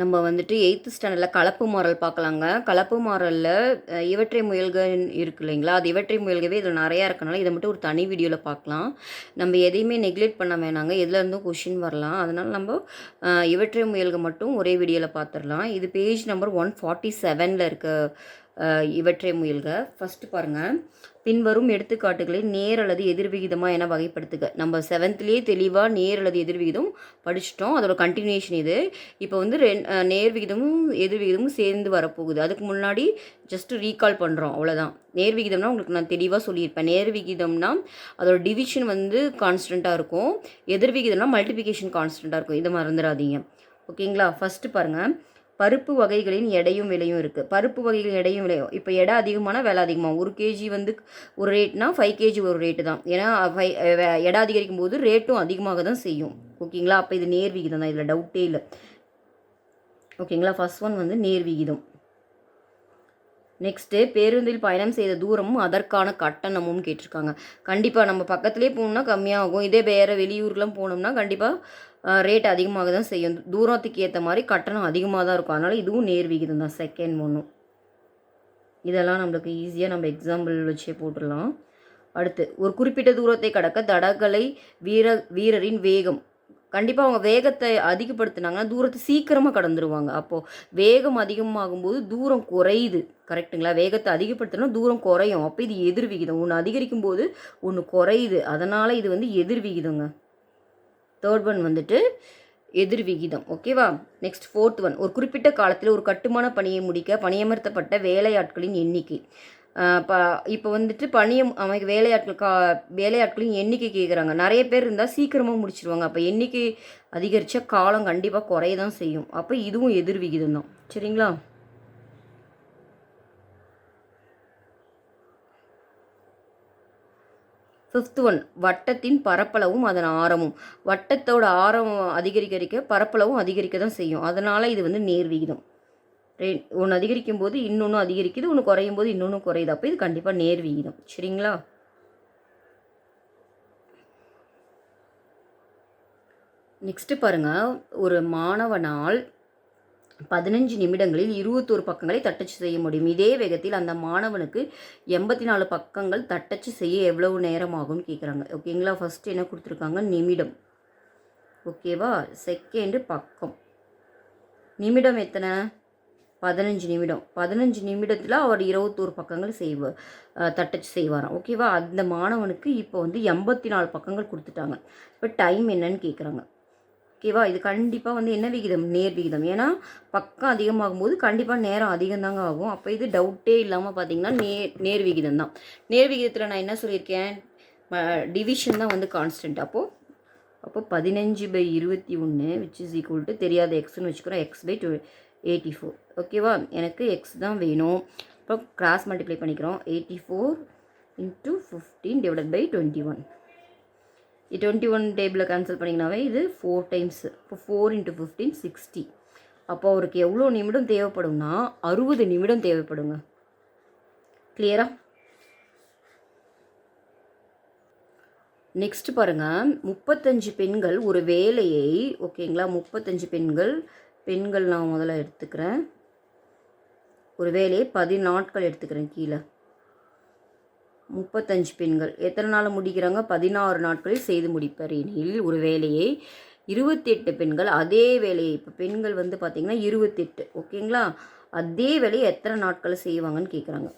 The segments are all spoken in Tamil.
நம்ம வந்துட்டு எயித்து ஸ்டாண்டர்டில் கலப்பு மாறல் பார்க்கலாங்க. கலப்பு மாறலில் இவற்றை முயல்கள் இருக்கு இல்லைங்களா? அது இவற்றை முயல்கவே இதில் நிறையா இருக்கனால இதை மட்டும் ஒரு தனி வீடியோவில் பார்க்கலாம். நம்ம எதையுமே நெக்லெக்ட் பண்ண வேணாங்க. எதுலேருந்தும் கொஷின் வரலாம். அதனால் நம்ம இவற்றை முயல்க மட்டும் ஒரே வீடியோவில் பார்த்துடலாம். இது பேஜ் நம்பர் ஒன் ஃபார்ட்டி செவனில் இருக்க இவற்றை முயல்க. ஃபஸ்ட்டு பாருங்கள் பின்வரும் எடுத்துக்காட்டுகளை நேர் அல்லது எதிர்விகிதமாக என வகைப்படுத்துக. நம்ம செவன்த்லேயே தெளிவாக நேர் அல்லது எதிர்விகிதம் படிச்சிட்டோம். அதோட கண்டினியூஷன் இது. இப்போ வந்து ரெண் நேர் விகிதமும் எதிர் விகிதமும் சேர்ந்து வரப்போகுது. அதுக்கு முன்னாடி ஜஸ்ட் ரீகால் பண்ணுறோம் அவ்வளோதான் நேர் விகிதம்னா உங்களுக்கு நான் தெளிவாக சொல்லியிருப்பேன். நேர் விகிதம்னா அதோட டிவிஷன் வந்து கான்ஸ்டண்ட்டாக இருக்கும். எதிர் விகிதம்னா மல்டிபிகேஷன் கான்ஸ்டண்ட்டாக இருக்கும். இதை மறந்துடாதீங்க. ஓகேங்களா ஃபஸ்ட்டு பாருங்கள் பருப்பு வகைகளின் எடையும் விலையும் இருக்குது பருப்பு வகைகளின் எடையும் விலையும் இப்போ எடை அதிகமான விலை அதிகமாக ஒரு கேஜி வந்து ஒரு ரேட்னா ஃபைவ் கேஜி ஒரு ரேட்டு தான். ஏன்னா ஃபை எடை அதிகரிக்கும் போது ரேட்டும் அதிகமாக தான் செய்யும். ஓகேங்களா? அப்போ இது நேர் விகிதம் தான். இதில் டவுட்டே இல்லை. ஓகேங்களா? ஃபர்ஸ்ட் ஒன் வந்து நேர் விகிதம் நெக்ஸ்ட்டு பேருந்தில் பயணம் செய்த தூரமும் அதற்கான கட்டணமும் கேட்டிருக்காங்க. கண்டிப்பாக நம்ம பக்கத்துலேயே போகணும்னா கம்மியாகும். இதே வேறு வெளியூர்லாம் போனோம்னா கண்டிப்பாக ரேட் அதிகமாக தான் செய்யும். தூரத்துக்கு ஏற்ற மாதிரி கட்டணம் அதிகமாக தான் இருக்கும். அதனால் இதுவும் நேர் விகிதம் தான் செகண்ட் ஒன்றும் இதெல்லாம் நம்மளுக்கு ஈஸியாக நம்ம எக்ஸாம்பிள் வச்சே போட்டுடலாம். அடுத்து ஒரு குறிப்பிட்ட தூரத்தை கடக்க தடகளை வீர வீரரின் வேகம். கண்டிப்பாக அவங்க வேகத்தை அதிகப்படுத்தினாங்கன்னா தூரத்தை சீக்கிரமாக கடந்துருவாங்க. அப்போது வேகம் அதிகமாகும்போது தூரம் குறையுது. கரெக்ட்டுங்களா? வேகத்தை அதிகப்படுத்தினா தூரம் குறையும். அப்போ இது எதிர் விகிதம். ஒன்று அதிகரிக்கும் போது ஒன்று குறையுது. அதனால் இது வந்து எதிர் விகிதங்க. தேர்ட் ஒன் வந்துட்டு எதிர் விகிதம். ஓகேவா நெக்ஸ்ட் ஃபோர்த் ஒன் ஒரு குறிப்பிட்ட காலத்தில் ஒரு கட்டுமான பணியை முடிக்க பணியமர்த்தப்பட்ட வேலையாட்களின் எண்ணிக்கை. ப இப்போ வந்துட்டு பணியம் அவங்க வேலையாட்கள் கா வேலையாட்களின் எண்ணிக்கை கேட்குறாங்க நிறைய பேர் இருந்தால் சீக்கிரமாக முடிச்சிருவாங்க. அப்போ எண்ணிக்கை அதிகரித்தா காலம் கண்டிப்பாக குறைய தான் செய்யும். அப்போ இதுவும் எதிர் விகிதம் தான் சரிங்களா? ஃபிஃப்த் ஒன் வட்டத்தின் பரப்பளவும் அதன் ஆரமும். வட்டத்தோட ஆரம் அதிகரிக்கரிக்க அதிகரிக்க பரப்பளவும் அதிகரிக்க தான் செய்யும். அதனால் இது வந்து நேர் விகிதம். ரே ஒன்று அதிகரிக்கும் போது இன்னொன்று அதிகரிக்குது ஒன்று குறையும் போது இன்னொன்று குறையுது. அப்போ இது கண்டிப்பாக நேர் விகிதம். சரிங்களா? நெக்ஸ்ட்டு பாருங்கள் ஒரு மாணவனால் பதினஞ்சு நிமிடங்களில் இருபத்தோரு பக்கங்களை தட்டச்சு செய்ய முடியும். இதே வேகத்தில் அந்த மாணவனுக்கு எண்பத்தி நாலு பக்கங்கள் தட்டச்சு செய்ய எவ்வளவு நேரம் ஆகும்னு கேட்குறாங்க ஓகேங்களா? ஃபஸ்ட்டு என்ன கொடுத்துருக்காங்க? நிமிடம். ஓகேவா? செகண்டு பக்கம். நிமிடம் எத்தனை? பதினஞ்சு நிமிடம். பதினஞ்சு நிமிடத்தில் அவர் இருபத்தோரு பக்கங்கள் செய்வார் தட்டச்சு செய்வாராம். ஓகேவா அந்த மாணவனுக்கு இப்போ வந்து எண்பத்தி நாலு பக்கங்கள் கொடுத்துட்டாங்க. இப்போ டைம் என்னன்னு கேட்குறாங்க ஓகேவா இது கண்டிப்பாக வந்து என்ன விகிதம்? நேர் விகிதம். ஏன்னா பக்கம் அதிகமாகும் போது கண்டிப்பாக நேரம் அதிகம்தாங்க ஆகும். அப்போ இது டவுட்டே இல்லாமல் பார்த்தீங்கன்னா நேர் நேர் விகிதம் தான். நேர் விகிதத்தில் நான் என்ன சொல்லியிருக்கேன்? டிவிஷன் தான் வந்து கான்ஸ்டன்ட் அப்போது அப்போ பதினஞ்சு பை இருபத்தி ஒன்று விச் இஸ் ஈக்குவல் டு தெரியாத எக்ஸ்னு வச்சுக்கிறோம். X by two eighty four ஓகேவா? எனக்கு எக்ஸ் தான் வேணும். அப்புறம் கிராஸ் மல்டிப்ளை பண்ணிக்கிறோம். Eighty four into fifteen divided by twenty one twenty one டேபிளில் கேன்சல் பண்ணிங்கனாவே இது ஃபோர் டைம்ஸ் இப்போ ஃபோர் இன்ட்டு ஃபிஃப்டீன் சிக்ஸ்டி அப்போ அவருக்கு எவ்வளோ நிமிடம் தேவைப்படும்னா அறுபது நிமிடம் தேவைப்படுங்க. கிளியரா நெக்ஸ்ட் பாருங்க. முப்பத்தஞ்சு பெண்கள் ஒரு வேலையை ஓகேங்களா? முப்பத்தஞ்சு பெண்கள் பெண்கள் நான் முதல்ல எடுத்துக்கிறேன். ஒரு வேலையை பதினாட்கள் எடுத்துக்கிறேன் கீழே. முப்பத்தஞ்சு பெண்கள். எத்தனை நாள் முடிக்கிறாங்க? பதினாறு நாட்களில் செய்து முடிப்பர். எனில் ஒரு வேலையை இருபத்தெட்டு பெண்கள் அதே வேலையை இப்போ பெண்கள் வந்து பார்த்திங்கன்னா இருபத்தெட்டு. ஓகேங்களா? அதே வேலையை எத்தனை நாட்களை செய்வாங்கன்னு கேட்குறாங்க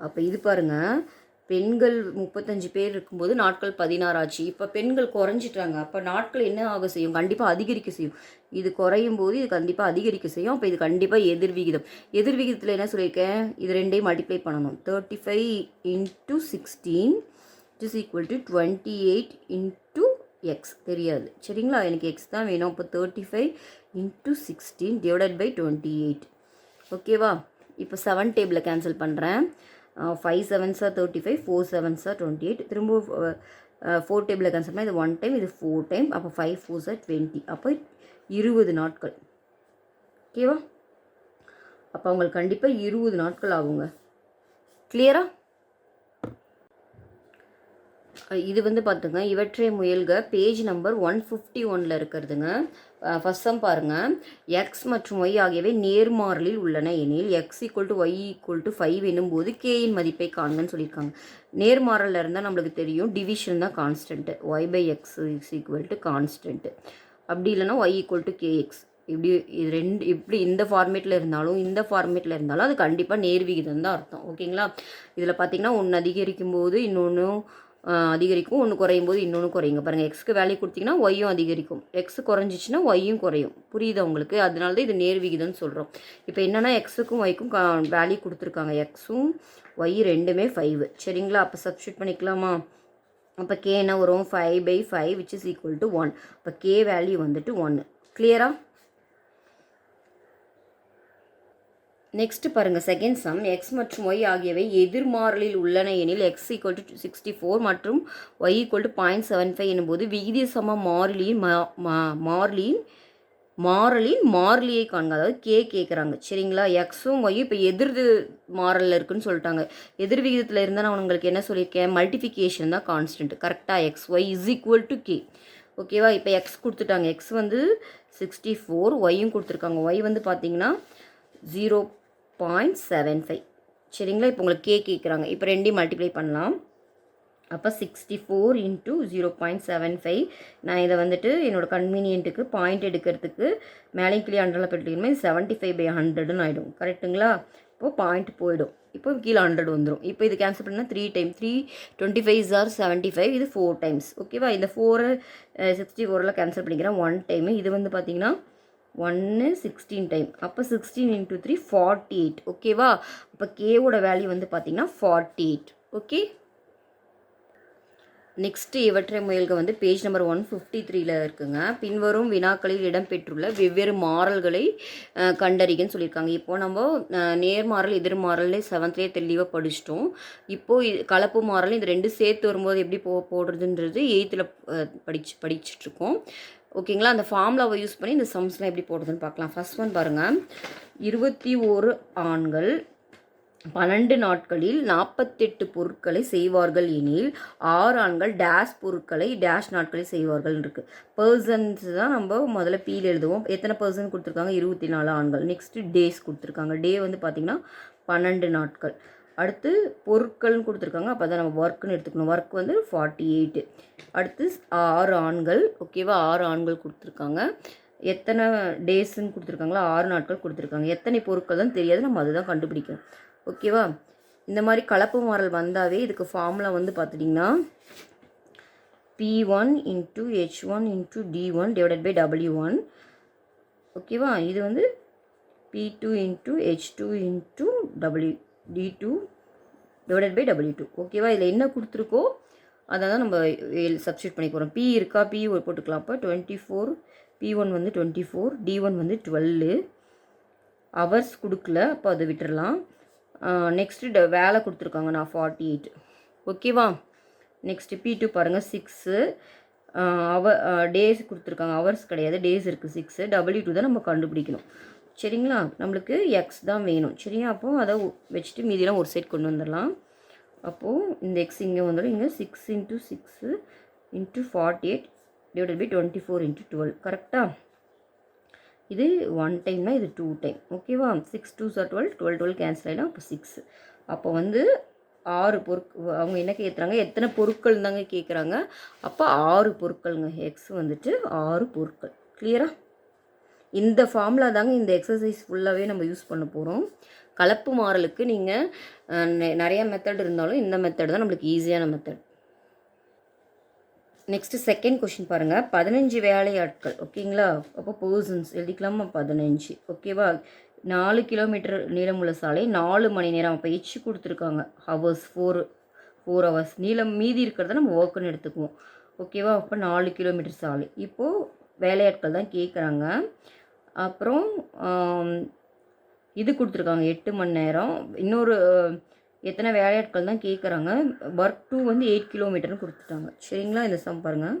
அப்போ இது பாருங்க. பெண்கள் முப்பத்தஞ்சு பேர் இருக்கும்போது நாட்கள் பதினாறு ஆச்சு. இப்போ பெண்கள் குறைஞ்சிட்டாங்க. அப்போ நாட்கள் என்ன ஆக செய்யும்? கண்டிப்பாக அதிகரிக்க செய்யும். இது குறையும் போது இது கண்டிப்பாக அதிகரிக்க செய்யும். அப்போ இது கண்டிப்பாக எதிர் விகிதம். எதிர் விகிதத்தில் என்ன சொல்லியிருக்கேன்? இது ரெண்டையும் மல்டிப்ளை பண்ணணும். Thirty five into sixteen is equal to twenty eight into x தெரியாது. சரிங்களா? எனக்கு எக்ஸ் தான் வேணும். அப்போ thirty five into sixteen divided by twenty eight ஓகேவா இப்போ செவன் டேபிளில் கேன்சல் பண்ணுறேன் ஃபைவ் செவன்ஸாக தேர்ட்டி ஃபைவ் ஃபோர் செவன்ஸாக டுவெண்ட்டி எயிட் திரும்ப ஃபோர் டேபிளில் கன்சல்ட் பண்ணால் இது ஒன் டைம் இது ஃபோர் டைம் அப்போ ஃபைவ் ஃபோர் சார் டுவெண்ட்டி அப்போ இருபது நாட்கள். ஓகேவா அப்போ அவங்களுக்கு கண்டிப்பாக இருபது நாட்கள் ஆகுங்க. கிளியரா இது வந்து பார்த்துங்க இவற்றை முயல்க. பேஜ் நம்பர் ஒன் ஃபிஃப்டி ஒனில் இருக்கிறதுங்க. ஃபஸ்ட் சம் பாருங்கள் எக்ஸ் மற்றும் ஒய் ஆகியவை நேர்மாறலில் உள்ளன எனில் x equal to y equal to five எனும்போது கேயின் மதிப்பை காண்கன்னு சொல்லியிருக்காங்க. நேர்மாறலில் இருந்தால் நம்மளுக்கு தெரியும். டிவிஷன் தான் constant y by x is equal to constant அப்படி இல்லைன்னா ஒய் ஈக்குவல் டு கேஎக்ஸ் இப்படி இது ரெண்டு இப்படி இந்த ஃபார்மேட்டில் இருந்தாலும் இந்த ஃபார்மேட்டில் இருந்தாலும் அது கண்டிப்பாக நேர்விகிதம் தான் அர்த்தம் ஓகேங்களா இதில் பார்த்தீங்கன்னா ஒன்று அதிகரிக்கும் போது இன்னொன்று அதிகரிக்கும். ஒன்று குறையும். போது இன்னொன்று குறையுங்க பாருங்கள் எக்ஸ்க்கு வேல்யூ கொடுத்தீங்கன்னா ஒய்யும் அதிகரிக்கும். எக்ஸ் குறைஞ்சிச்சின்னா ஒய்யும் குறையும். புரியுதா உங்களுக்கு? அதனால தான் இது நேர் விகிதம்னு சொல்கிறோம் இப்போ என்னென்னா எக்ஸுக்கும் ஒய்க்கும் வேல்யூ கொடுத்துருக்காங்க. எக்ஸும் ஒய் ரெண்டுமே ஃபைவ் சரிங்களா? அப்போ சப்ஸ்டியூட் பண்ணிக்கலாமா? அப்போ கே என்ன வரும்? Five by five which is equal to one இப்போ கே வேல்யூ வந்துட்டு ஒன்று கிளியரா நெக்ஸ்ட் பாருங்கள் செகண்ட் சம் எக்ஸ் மற்றும் ஒய் ஆகியவை எதிர்மாறலில் உள்ளன எனில் x equal to sixty four மற்றும் y equal to point seven five எனும்போது விகித சம மாறிலியின் மாறிலியின் மாறலின் மாறிலியை காண்க. அதாவது கே கேட்குறாங்க சரிங்களா? எக்ஸும் ஒய்யும் இப்போ எதிர் மாறலில் இருக்குன்னு சொல்லிட்டாங்க. எதிர் விகிதத்தில் இருந்தால் நான் உங்களுக்கு என்ன சொல்லியிருக்கேன்? மல்டிஃபிகேஷன் தான் கான்ஸ்டன்ட் கரெக்டாக x y is equal to k ஓகேவா இப்போ எக்ஸ் கொடுத்துட்டாங்க. எக்ஸ் வந்து சிக்ஸ்டி ஃபோர் ஒய்யும் கொடுத்துருக்காங்க. ஒய் வந்து பார்த்தீங்கன்னா ஜீரோ பாயிண்ட் செவன் ஃபைவ் சரிங்களா? இப்போ உங்களுக்கு கே கேட்குறாங்க இப்போ ரெண்டையும் மல்டிப்ளை பண்ணலாம். அப்போ sixty four into zero point seven five நான் இதை வந்துட்டு என்னோடய கன்வீனியன்ட்டுக்கு பாயிண்ட் எடுக்கிறதுக்கு மேலே கீழே ஹண்ட்ரடில் போட்டுக்கணுமே செவன்ட்டி ஃபைவ் பை ஹண்ட்ரடுன்னு ஆகிடும் கரெக்டுங்களா இப்போது பாயிண்ட் போயிடும். இப்போ கீழே ஹண்ட்ரட் வந்துடும் இப்போ இது கேன்சல் பண்ணால் three time three twenty five are seventy five இது ஃபோர் டைம்ஸ் ஓகேவா இந்த ஃபோரை சிக்ஸ்டி ஃபோரில் கேன்சல் பண்ணிக்கிறேன். ஒன் டைமு இது வந்து பார்த்திங்கன்னா ஒன்று சிக்ஸ்டீன் டைம் அப்போ sixteen into three forty eight ஓகேவா அப்போ கேவோட வேல்யூ வந்து பார்த்திங்கன்னா ஃபார்ட்டி எயிட் ஓகே நெக்ஸ்ட்டு இவற்றை முயல்க வந்து பேஜ் நம்பர் ஒன் ஃபிஃப்டி த்ரீல இருக்குங்க. பின்வரும் வினாக்களில் இடம்பெற்றுள்ள வெவ்வேறு மாறல்களை கண்டறிகன்னு சொல்லியிருக்காங்க. இப்போது நம்ம நேர்மாறல் எதிர்மாறல்னு செவன்த்லேயே தெளிவாக படிச்சிட்டோம். இப்போது கலப்பு மாறல் இந்த ரெண்டு சேர்த்து வரும்போது எப்படி போ போடுறதுன்றது எயித்தில் படிச்சு படிச்சுட்ருக்கோம் ஓகேங்களா? அந்த ஃபார்முலாவை யூஸ் பண்ணி இந்த சம்ஸ்லாம் எப்படி போடுறதுன்னு பார்க்கலாம். ஃபஸ்ட் ஒன் பாருங்கள் இருபத்தி ஓரு ஆண்கள் பன்னெண்டு நாட்களில் நாற்பத்தெட்டு பொருட்களை செய்வார்கள் எனில் ஆறு ஆண்கள் டேஷ் பொருட்களை டேஷ் நாட்களில் செய்வார்கள் இருக்குது பர்சன்ஸ் தான் நம்ம முதல்ல பீல் எழுதுவோம். எத்தனை பர்சன் கொடுத்துருக்காங்க? இருபத்தி நாலு ஆண்கள். நெக்ஸ்ட்டு டேஸ் கொடுத்துருக்காங்க. டே வந்து பார்த்திங்கன்னா பன்னெண்டு நாட்கள். அடுத்து பொருட்கள்னு கொடுத்துருக்காங்க. அப்போ தான் நம்ம ஒர்க்குன்னு எடுத்துக்கணும். ஒர்க் வந்து ஃபார்ட்டி எயிட்டு அடுத்து ஆறு ஆண்கள். ஓகேவா ஆறு ஆண்கள் கொடுத்துருக்காங்க. எத்தனை டேஸ்ன்னு கொடுத்துருக்காங்களா? ஆறு நாட்கள் கொடுத்துருக்காங்க. எத்தனை பொருட்கள் தான் தெரியாது. நம்ம அதுதான் கண்டுபிடிக்கணும். ஓகேவா இந்த மாதிரி கலப்பு மாறல் வந்தாவே இதுக்கு ஃபார்முலா வந்து பார்த்துட்டிங்கன்னா P one into H one into T one divided by W one ஓகேவா இது வந்து P two into H two into W T two divided by W two ஓகேவா இதில் என்ன கொடுத்துருக்கோ அதை தான் நம்ம சப்ஸ்டியூட் பண்ணி போகிறோம் பி இருக்கா? பி போட்டுக்கலாம். அப்போ டுவெண்ட்டி ஃபோர் பி ஒன் வந்து டுவெண்ட்டி ஃபோர் டி ஒன் வந்து டுவெல்லு ஹவர்ஸ் கொடுக்கல அப்போ அதை விட்டுறலாம். நெக்ஸ்ட்டு வேலை கொடுத்துருக்காங்க. நான் ஃபார்ட்டி எயிட் ஓகேவா நெக்ஸ்ட்டு பி டூ பாருங்கள் சிக்ஸு அவர் டேஸ் கொடுத்துருக்காங்க. ஹவர்ஸ் கிடையாது. டேஸ் இருக்குது சிக்ஸு டபுள்யூ டூ தான் நம்ம கண்டுபிடிக்கணும். சரிங்களா? நம்மளுக்கு எக்ஸ் தான் வேணும். சரியா? அப்போது அதை வச்சுட்டு மீதியெல்லாம் ஒரு சைட் கொண்டு வந்துடலாம். அப்போது இந்த எக்ஸ் இங்கே வந்துடும். இங்கே six into six into forty eight divided by twenty four into twelve கரெக்டாக இது ஒன் டைம்னா இது டூ டைம் ஓகேவா சிக்ஸ் டூ சார் டுவெல் டுவெல் டுவெல் கேன்சல் ஆகிடும் அப்போ சிக்ஸ் அப்போ வந்து ஆறு பொருட் அவங்க என்ன கேட்குறாங்க எத்தனை பொருட்கள் தாங்க கேட்குறாங்க அப்போ ஆறு பொருட்களுங்க. எக்ஸ் வந்துட்டு ஆறு பொருட்கள். கிளியராக இந்த ஃபார்முலா தாங்க இந்த எக்ஸசைஸ் ஃபுல்லாகவே நம்ம யூஸ் பண்ண போகிறோம் கலப்பு மாறலுக்கு நீங்கள் நிறைய மெத்தட் இருந்தாலும் இந்த மெத்தட் தான் நம்மளுக்கு ஈஸியான மெத்தட் நெக்ஸ்ட்டு செகண்ட் கொஷின் பாருங்கள் பதினஞ்சு வேலையாட்கள் ஓகேங்களா? அப்போ பர்சன்ஸ் எழுதிக்கலாமா? பதினஞ்சு ஓகேவா? நாலு கிலோமீட்டர் நீளமுள்ள சாலை நாலு மணி நேரம். பயிற்சி கொடுத்துருக்காங்க. ஹவர்ஸ் ஃபோர் ஃபோர் ஹவர்ஸ் நீளம் மீதி இருக்கிறத நம்ம ஒர்க்குன்னு எடுத்துக்குவோம். ஓகேவா? அப்போ நாலு கிலோமீட்டர் சாலை. இப்போது வேலையாட்கள் தான் கேட்குறாங்க அப்புறம் இது கொடுத்துருக்காங்க எட்டு மணி நேரம். இன்னொரு எத்தனை வேலையாட்கள் தான் கேட்குறாங்க ஒர்க் டூ வந்து எயிட் கிலோமீட்டர்னு கொடுத்துட்டாங்க. சரிங்களா? இந்த சம் பாருங்கள்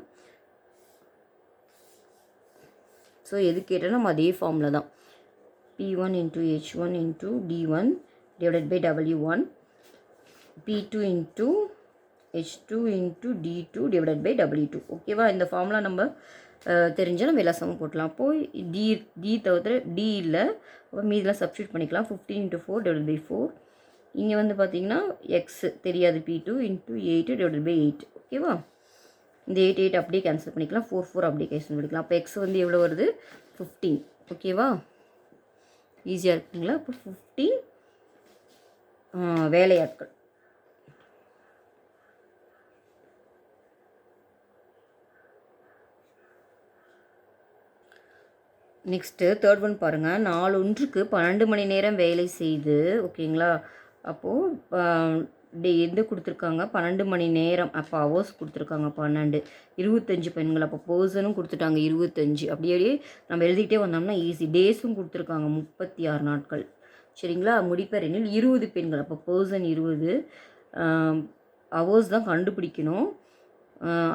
ஸோ எது கேட்டாலும் நம்ம அதே ஃபார்மில் தான். P one into H one into T one divided by W one P two into H two into T two divided by W two ஓகேவா இந்த ஃபார்முலா நம்ம தெரிஞ்சா நம்ம எல்லா சமம் போட்டலாம். அப்போது டி டி தவிர டி இல்லை. மீதெல்லாம் சப்ஸ்டியூட் பண்ணிக்கலாம். Fifteen into four double by four இங்கே வந்து பார்த்தீங்கன்னா எக்ஸ் தெரியாது P two into eight double by eight ஓகேவா இந்த எயிட் எயிட் அப்படியே கேன்சல் பண்ணிக்கலாம். ஃபோர் ஃபோர் அப்படியே கேன்சல் பண்ணிக்கலாம். அப்போ எக்ஸ் வந்து எவ்வளோ வருது? ஃபிஃப்டீன் ஓகேவா ஈஸியாக இருக்குங்களா? அப்போ ஃபிஃப்டீன் வேலையாட்கள். நெக்ஸ்ட்டு தேர்ட் ஒன் பாருங்கள் நாலு ஒன்றுக்கு பன்னெண்டு மணி நேரம் வேலை செய்து ஓகேங்களா? அப்போது டே எது கொடுத்துருக்காங்க? பன்னெண்டு மணி நேரம். அப்போ ஹவர்ஸ் கொடுத்துருக்காங்க பன்னெண்டு. இருபத்தஞ்சி பெண்கள். அப்போ பர்சனும் கொடுத்துட்டாங்க இருபத்தஞ்சு. அப்படியே நம்ம எழுதிக்கிட்டே வந்தோம்னா ஈஸி டேஸும் கொடுத்துருக்காங்க முப்பத்தி ஆறு நாட்கள். சரிங்களா? முடிப்பெறனில் இருபது பெண்கள். அப்போ பர்சன் இருபது. ஹவர்ஸ் தான் கண்டுபிடிக்கணும்.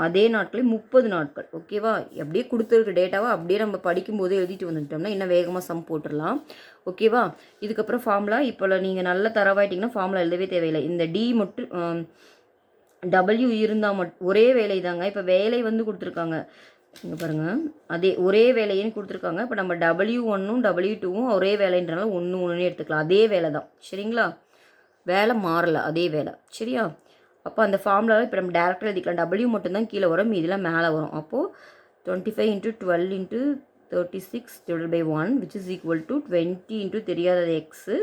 அதே நாட்களே முப்பது நாட்கள் ஓகேவா? அப்படியே கொடுத்துருக்க டேட்டாவை அப்படியே நம்ம படிக்கும்போது எழுதிட்டு வந்துட்டோம்னா இன்னும் வேகமாக சம் போட்டுடலாம் ஓகேவா? இதுக்கப்புறம் ஃபார்முலா இப்போ நீங்கள் நல்ல தரவாயிட்டிங்கன்னா ஃபார்முலா எழுதவே தேவையில்லை. இந்த டி மட்டும் டபிள்யூ இருந்தால் மட் ஒரே வேலை தாங்க இப்போ வேலை வந்து கொடுத்துருக்காங்க. இங்கே பாருங்கள் அதே ஒரே வேலைன்னு கொடுத்துருக்காங்க. இப்போ நம்ம டபிள்யூ ஒன்னும் டபிள்யூ டூவும் ஒரே வேலைன்றனால ஒன்று ஒன்றுன்னு எடுத்துக்கலாம். அதே வேலை தான் சரிங்களா? வேலை மாறலை அதே வேலை. சரியா? அப்போ அந்த ஃபார்முலாவில் இப்போ நம்ம டேரக்டாக எழுதிக்கலாம். டபிள்யூ மட்டும்தான் கீழே வரும். இதெல்லாம் மேலே வரும். அப்போது twenty five into twelve into thirty six divide by one which is equal to twenty into தெரியாதது x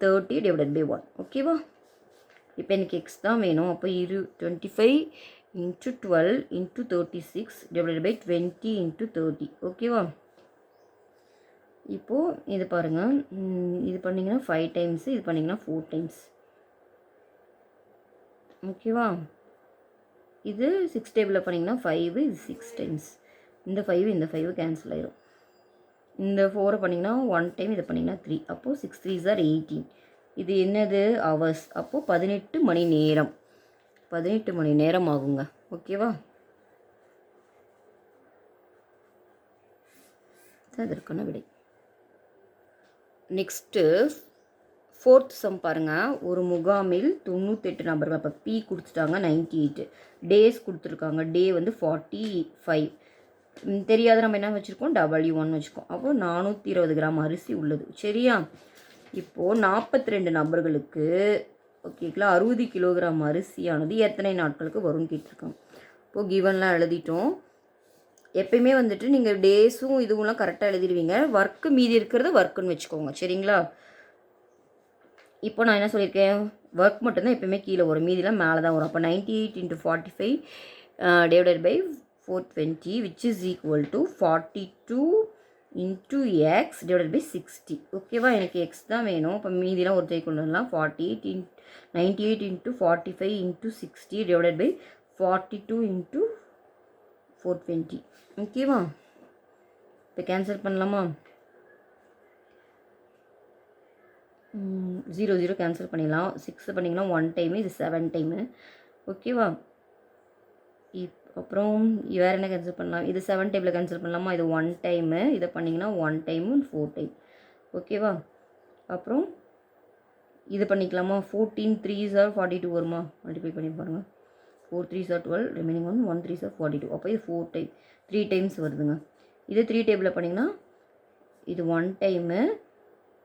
thirty divide by one ஓகேவா இப்போ எனக்கு எக்ஸ் தான் வேணும். அப்போ இரு twenty five into twelve into thirty six divide by twenty into thirty ஓகேவா இப்போது இது பாருங்கள் இது பண்ணிங்கன்னா ஃபைவ் டைம்ஸு இது பண்ணிங்கன்னா ஃபோர் டைம்ஸ் ஓகேவா இது சிக்ஸ் டேபிளில் பண்ணிங்கன்னா ஃபைவ் இது சிக்ஸ் டைம்ஸ் இந்த ஃபைவ் இந்த ஃபைவ் கேன்சல் ஆயிரும். இந்த ஃபோரை பண்ணிங்கன்னா ஒன் டைம் இதை பண்ணிங்கன்னா த்ரீ அப்போது சிக்ஸ் த்ரீ சார் எயிட்டீன் இது என்னது? ஹவர்ஸ் அப்போது பதினெட்டு மணி நேரம். பதினெட்டு மணி நேரம் ஆகுங்க. ஓகேவா? அதற்கான விடை. நெக்ஸ்ட்டு ஃபோர்த் சம் பாருங்கள் ஒரு முகாமில் தொண்ணூத்தெட்டு நபர்கள் அப்போ பி கொடுத்துட்டாங்க நைன்டி எயிட்டு டேஸ் கொடுத்துருக்காங்க. டே வந்து ஃபார்ட்டி ஃபைவ் தெரியாத நம்ம என்ன வச்சுருக்கோம்? டபிள்யூ ஒன் வச்சுருக்கோம். அப்போ நானூற்றி இருபது கிராம் அரிசி உள்ளது. சரியா? இப்போது நாற்பத்தி ரெண்டு நபர்களுக்கு ஓகேங்களா அறுபது கிலோகிராம் அரிசியானது எத்தனை நாட்களுக்கு வரும்னு கேட்டிருக்காங்க. இப்போது கிவன்லாம் எழுதிட்டோம். எப்பயுமே வந்துட்டு நீங்கள் டேஸும் இதுவும்லாம் கரெக்டாக எழுதிடுவீங்க. ஒர்க்கு மீதி இருக்கிறது ஒர்க்குன்னு வச்சுக்கோங்க. சரிங்களா? இப்போ நான் என்ன சொல்லியிருக்கேன்? ஒர்க் மட்டும்தான் எப்பவுமே கீழே வரும். மீதிலாம் மேலே தான் வரும். அப்போ ninety eight into forty five divided by four twenty which is equal to forty two into x divided by sixty ஓகேவா எனக்கு எக்ஸ் தான் வேணும். இப்போ மீதிலாம் ஒரு கொண்டு வரலாம். Forty eight in ninety eight into forty five into sixty divided by forty two into four twenty ஓகேவா இப்போ கேன்சல் பண்ணலாமா? ஜீரோ ஜீரோ கேன்சல் பண்ணிடலாம். சிக்ஸ் பண்ணிங்கன்னா ஒன் டைமு இது செவன் டைமு. ஓகேவா? இப் அப்புறம் வேறு என்ன கேன்சல் பண்ணலாம்? இது செவன் டைமில் கேன்சல் பண்ணலாமா? இது ஒன் டைமு. இதை பண்ணிங்கன்னா ஒன் டைமு ஃபோர் டைம். ஓகேவா? அப்புறம் இது பண்ணிக்கலாமா? ஃபோர்டீன் த்ரீ சார் ஃபார்ட்டி டூ வருமா? மல்டிப்ளை பண்ணி பாருங்கள் four three sir twelve remaining one one three sir forty two அப்போ இது ஃபோர் டைம். த்ரீ டைம்ஸ் வருதுங்க. இது த்ரீ டைமில் பண்ணிங்கன்னா இது ஒன் டைமு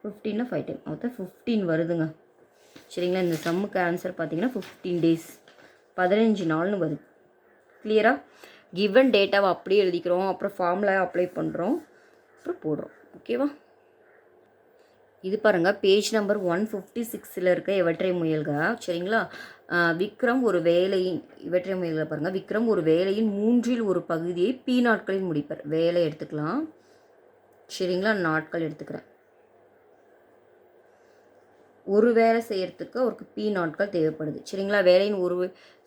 ஃபிஃப்டீனில் ஃபைவ் டைம் மொத்தம் ஃபிஃப்டீன் வருதுங்க. சரிங்களா? இந்த சம்முக்கு ஆன்சர் பார்த்தீங்கன்னா ஃபிஃப்டீன் டேஸ் பதினஞ்சு நாள்னு வருது. கிளியராக கிவன் டேட்டாவை அப்படியே எழுதிக்கிறோம். அப்புறம் ஃபார்முலா அப்ளை பண்ணுறோம் அப்புறம் போடுறோம். ஓகேவா இது பாருங்கள் பேஜ் நம்பர் ஒன் ஃபிஃப்டி சிக்ஸில் இருக்க இவற்றை முயல்க. சரிங்களா? விக்ரம் ஒரு வேலையின் இவற்றை முயல்களை பாருங்கள் விக்ரம் ஒரு வேலையின் மூன்றில் ஒரு பகுதியை பி நாட்களில் முடிப்பார். வேலை எடுத்துக்கலாம். சரிங்களா? நாட்கள் எடுத்துக்கிறேன். ஒரு வேலை செய்கிறதுக்கு அவருக்கு பி நாட்கள் தேவைப்படுது. சரிங்களா? வேலையின் ஒரு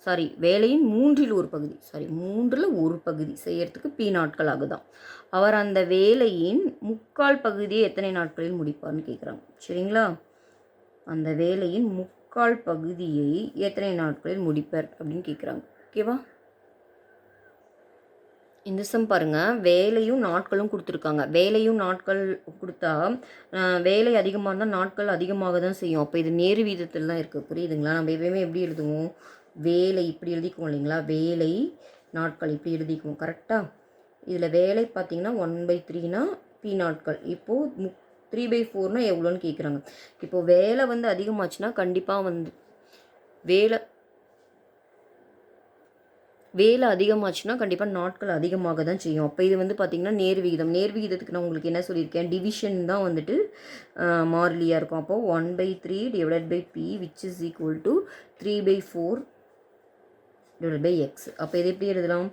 சாரி வேலையின் மூன்றில் ஒரு பகுதி. சாரி மூன்றில் ஒரு பகுதி செய்கிறதுக்கு பி நாட்கள் ஆகுதான் அவர் அந்த வேலையின் முக்கால் பகுதியை எத்தனை நாட்களில் முடிப்பார்னு கேட்குறாங்க சரிங்களா? அந்த வேலையின் முக்கால் பகுதியை எத்தனை நாட்களில் முடிப்பார் அப்படின்னு கேட்குறாங்க ஓகேவா இந்த சம் பாருங்கள் வேலையும் நாட்களும் கொடுத்துருக்காங்க. வேலையும் நாட்கள் கொடுத்தா வேலை அதிகமாக இருந்தால் நாட்கள் அதிகமாக தான் செய்யும். அப்போ இது நேரு வீதத்தில் தான் இருக்குது புரியுதுங்களா? நம்ம எப்பயுமே எப்படி எழுதுவோம்? வேலை இப்படி எழுதிக்குவோம் இல்லைங்களா? வேலை நாட்கள் இப்படி எழுதிக்குவோம். கரெக்டாக இதில் வேலை பார்த்தீங்கன்னா ஒன் பை த்ரீனா பி நாட்கள். இப்போது மு த்ரீ பை ஃபோர்னால் எவ்வளோன்னு கேட்குறாங்க இப்போது வேலை வந்து அதிகமாச்சுன்னா கண்டிப்பாக வந்து வேலை வேலை அதிகமாச்சுன்னா கண்டிப்பாக நாட்கள் அதிகமாக தான் செய்யும். அப்போ இது வந்து பார்த்திங்கன்னா நேர் விகிதம். நேர் விகிதத்துக்கு நான் உங்களுக்கு என்ன சொல்லியிருக்கேன்? டிவிஷன் தான் வந்துட்டு மாறிலியாக இருக்கும். அப்போது one by three divide by P which is equal to three by four divide by x அப்போ இது எப்படி எழுதலாம்?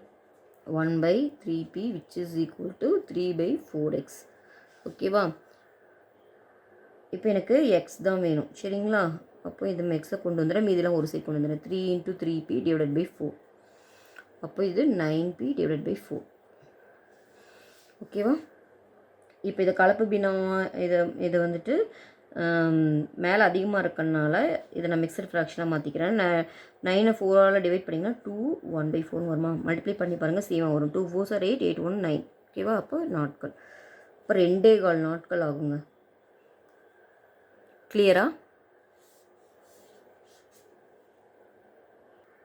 One by three P which is equal to three by four x ஓகேவா இப்போ எனக்கு எக்ஸ் தான் வேணும். சரிங்களா? அப்போ இது எக்ஸை கொண்டு வந்துடுறேன். மீதிலாம் ஒரு சைட் கொண்டு வந்துடுறேன். Three into three P divide by four அப்போ இது nine P divide by four ஓகேவா இப்போ இதை கலப்பு பின்னா இதை இதை வந்துட்டு மேலே அதிகமாக இருக்கனால இதை நான் மிக்சர் ஃப்ராக்ஷனாக மாற்றிக்கிறேன் நான் நைனை ஃபோரால் டிவைட் பண்ணிங்கன்னா டூ ஒன் பை ஃபோர்னு வருமா? மல்டிப்ளை பண்ணி பாருங்கள் சேமாக வரும். Two four sir eight eight one nine ஓகேவா அப்போ நாட்கள். இப்போ ரெண்டே கால் நாட்கள் ஆகுங்க. கிளியரா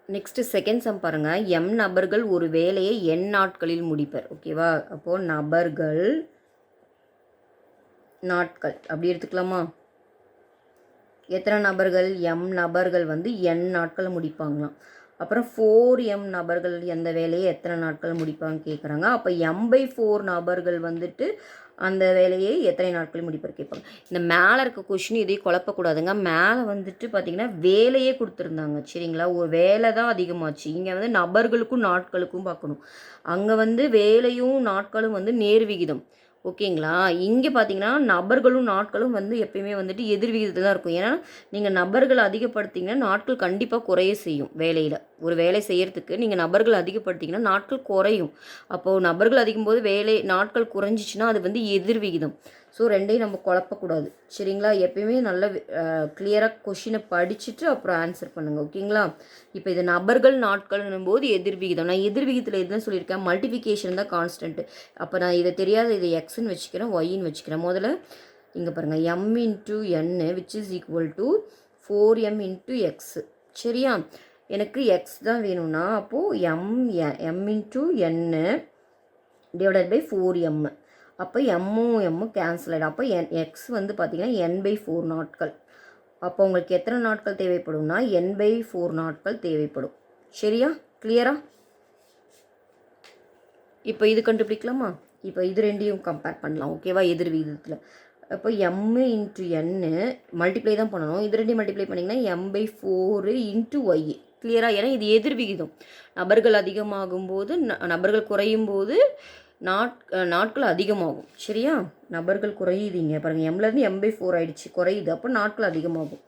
நெக்ஸ்ட்டு செகண்ட் சம் பாருங்கள் எம் நபர்கள் ஒரு வேலையை என் நாட்களில் முடிப்பர். ஓகேவா அப்போது நபர்கள் நாட்கள். அப்படி எடுத்துக்கலாமா? எத்தனை நபர்கள்? எம் நபர்கள் வந்து என் நாட்கள் முடிப்பாங்களாம். அப்புறம் ஃபோர் எம் நபர்கள் எந்த வேலையை எத்தனை நாட்கள் முடிப்பாங்க கேட்குறாங்க அப்போ எம் பை ஃபோர் நபர்கள் வந்துட்டு அந்த வேலையை எத்தனை நாட்களில் முடிப்பார் கேட்பாங்க. இந்த மேலே இருக்க கொஷின் இதையும் குழப்பக்கூடாதுங்க. மேலே வந்துட்டு பார்த்திங்கன்னா வேலையே கொடுத்துருந்தாங்க. சரிங்களா? ஒரு வேலை தான் அதிகமாச்சு. இங்கே வந்து நபர்களுக்கும் நாட்களுக்கும் பார்க்கணும். அங்கே வந்து வேலையும் நாட்களும் வந்து நேர் விகிதம் ஓகேங்களா? இங்கே பார்த்தீங்கன்னா நபர்களும் நாட்களும் வந்து எப்பயுமே வந்துட்டு எதிர் விகிதத்தில் தான் இருக்கும். ஏன்னா நீங்கள் நபர்கள் அதிகப்படுத்திங்கன்னா நாட்கள் கண்டிப்பாக குறைய செய்யும் வேலையில். ஒரு வேலை செய்கிறதுக்கு நீங்கள் நபர்கள் அதிகப்படுத்திங்கன்னா நாட்கள் குறையும். அப்போது நபர்கள் அதிகம் போது வேலை நாட்கள் குறைஞ்சிச்சின்னா அது வந்து எதிர் விகிதம். ஸோ ரெண்டையும் நம்ம குழப்பக்கூடாது சரிங்களா? எப்பயுமே நல்ல கிளியராக கொஷினை படிச்சுட்டு அப்புறம் ஆன்சர் பண்ணுங்கள் ஓகேங்களா? இப்போ இது நபர்கள் நாட்கள்னும் போது எதிர்விகிதம் நான் எதிர்விகிதத்தில் எதுன்னு சொல்லியிருக்கேன். மல்டிஃபிகேஷன் தான் கான்ஸ்டன்ட்டு அப்போ நான் இதை தெரியாத இதை எக்ஸ்ன்னு வச்சுக்கிறேன் ஒய்ன்னு வச்சுக்கிறேன். முதல்ல இங்கே பாருங்கள் M into N which is equal to four M into x சரியா? எனக்கு எக்ஸ் தான் வேணும்னா அப்போது M M into N divided by four M அப்போ எம்மும் எம்மும் கேன்சல் ஆகிடும் அப்போ என் எக்ஸ் வந்து பார்த்திங்கன்னா என் பை ஃபோர் நாட்கள். அப்போ உங்களுக்கு எத்தனை நாட்கள் தேவைப்படும்னா என் பை ஃபோர் நாட்கள் தேவைப்படும். சரியா? கிளியரா இப்போ இது கண்டுபிடிக்கலாமா? இப்போ இது ரெண்டையும் கம்பேர் பண்ணலாம். ஓகேவா எதிர் விகிதத்தில் அப்போ எம்மு இன்ட்டு என்னு மல்டிப்ளை தான் பண்ணணும். இது ரெண்டையும் மல்டிப்ளை பண்ணிங்கன்னா M by four into y கிளியராக ஏன்னா இது எதிர் விகிதம். நபர்கள் அதிகமாகும் போது நபர்கள் குறையும் போது நாட் நாட்கள் அதிகமாகும். சரியா? நபர்கள் குறையுதுங்க. பாருங்கள் எம்லேருந்து எம் பை ஃபோர் ஆகிடுச்சு குறையுது. அப்போ நாட்கள் அதிகமாகும்.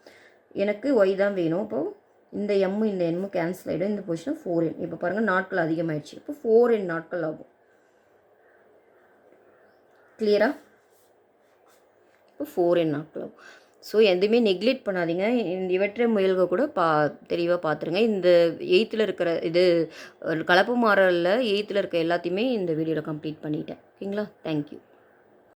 எனக்கு ஒய் தான் வேணும். அப்போது இந்த எம்மு இந்த எண்மும் கேன்சல் ஆகிடும் இந்த பொசிஷன் ஃபோர் என் இப்போ பாருங்கள் நாட்கள் அதிகமாகிடுச்சு இப்போ ஃபோர் என் நாட்கள் ஆகும். கிளியரா இப்போ ஃபோர் என் நாட்கள் ஆகும். ஸோ எதுவுமே நெக்லெக்ட் பண்ணாதீங்க. இந்த இவற்றை முயல்க கூட பா தெளிவாக பார்த்துருங்க இந்த எயித்தில் இருக்கிற இது கலப்பு மாறலில் எயித்தில் இருக்க எல்லாத்தையுமே இந்த வீடியோவில் கம்ப்ளீட் பண்ணிட்டேன். ஓகேங்களா? தேங்க்யூ